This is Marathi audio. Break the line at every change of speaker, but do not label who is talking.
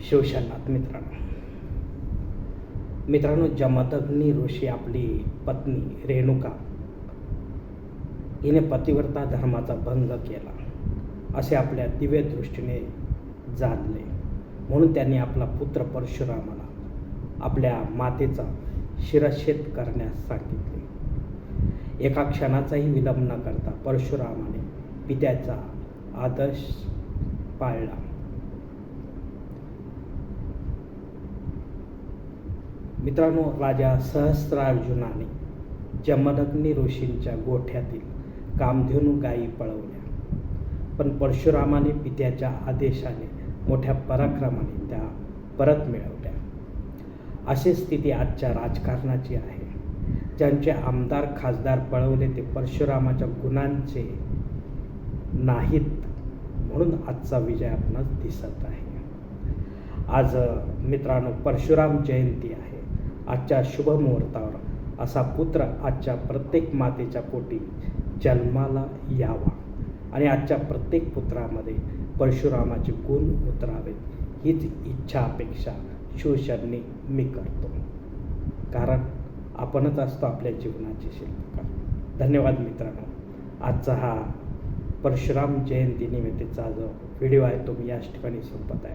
शिवशनाथ मित्रांनो. मित्रांनो जमदग्नी ऋषी आपली पत्नी रेणुका हिने पतिव्रता धर्माचा भंग केला. असे आपल्या दिव्य दृष्टीने जाणले. म्हणून त्यांनी आपला पुत्र परशुरामाला आपल्या मातेचा शिरच्छेद करण्यास सांगितले. एका क्षणाचाही विलंब न करता परशुरामाने पित्याचा आदर्श पाळला. मित्रांनो राजा सहस्त्रार्जुनाने जमदग्नी ऋषींच्या गोठ्यातील कामधेनू गायी पळवल्या. पण परशुरामाने पित्याच्या आदेशाने मोठ्या पराक्रमाने त्या परत मिळवल्या. अशी स्थिती आजच्या राजकारणाची आहे. ज्यांचे आमदार खासदार पळवले ते परशुरामाच्या गुणांचे नाहीत म्हणून आजचा विजय आपणास दिसत आहे. आज मित्रांनो परशुराम जयंती आहे. आजच्या शुभ मुहूर्तावर असा पुत्र आजच्या प्रत्येक मातेच्या पोटी जन्माला यावा. आणि आजच्या प्रत्येक पुत्रामध्ये परशुरामाचे गुण उतरावेत हीच इच्छा अपेक्षा शिवशरणी मी करतो. कारण आपणच असतो आपल्या जीवनाचे शिल्पकार. धन्यवाद मित्रांनो. आजचा हा परशुराम जयंती निमित्ताचा जो व्हिडिओ आहे तो मी याच ठिकाणी संपत आहे.